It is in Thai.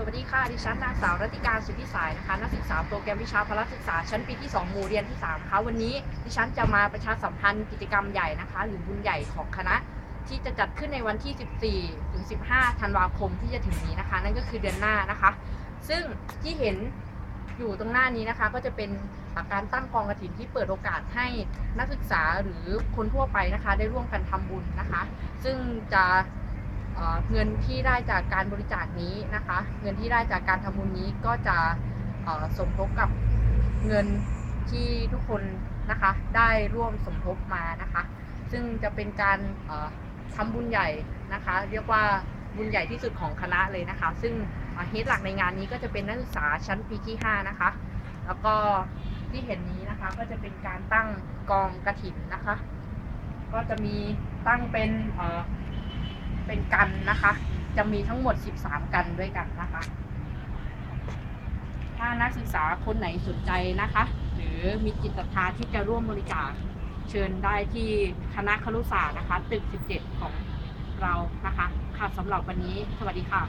สวัสดีค่ะ ดิฉันนางสาวรัติการสุทธิสายนะคะ นักศึกษาโปรแกรมวิชาพละศึกษา ชั้นปีที่ 2 หมู่เรียนที่3นะคะวันนี้ดิฉันจะมาประชาสัมพันธ์กิจกรรมใหญ่นะคะ หรือบุญใหญ่ของคณะ ที่จะจัดขึ้นในวันที่ 14 ถึง 15 ธันวาคมที่จะถึงนี้นะคะ นั่นก็คือเดือนหน้านะคะ ซึ่งที่เห็นอยู่ตรงหน้านี้นะคะ ก็จะเป็นการตั้งกองกระถินที่เปิดโอกาสให้นักศึกษาหรือคนทั่วไปนะคะ ได้ร่วมกันทำบุญนะคะ ซึ่งจะ เงินที่ได้จากการบริจาคนี้นะคะ เงินที่ได้จากการทำบุญนี้ก็จะสมทบกับเงินที่ทุกคนนะคะ ได้ร่วมสมทบมานะคะ ซึ่งจะเป็นการทำบุญใหญ่นะคะ เรียกว่าบุญใหญ่ที่สุดของคณะเลยนะคะ ซึ่งเฮดหลักในงานนี้ก็จะเป็นนักศึกษาชั้นปีที่ 5 นะคะ แล้วก็ที่เห็นนี้นะคะก็จะเป็นการตั้งกองกระถินนะคะ ก็จะมีตั้งเป็น เป็นกันนะคะ จะมีทั้งหมด 13 กันด้วยกันนะคะ ถ้านักศึกษาคนไหนสนใจนะคะ หรือมีจิตศรัทธาที่จะร่วมบริจาคเชิญได้ที่คณะครุศาสตร์นะคะ ตึก 17 ของเรานะคะ ค่ะสำหรับวันนี้สวัสดีค่ะ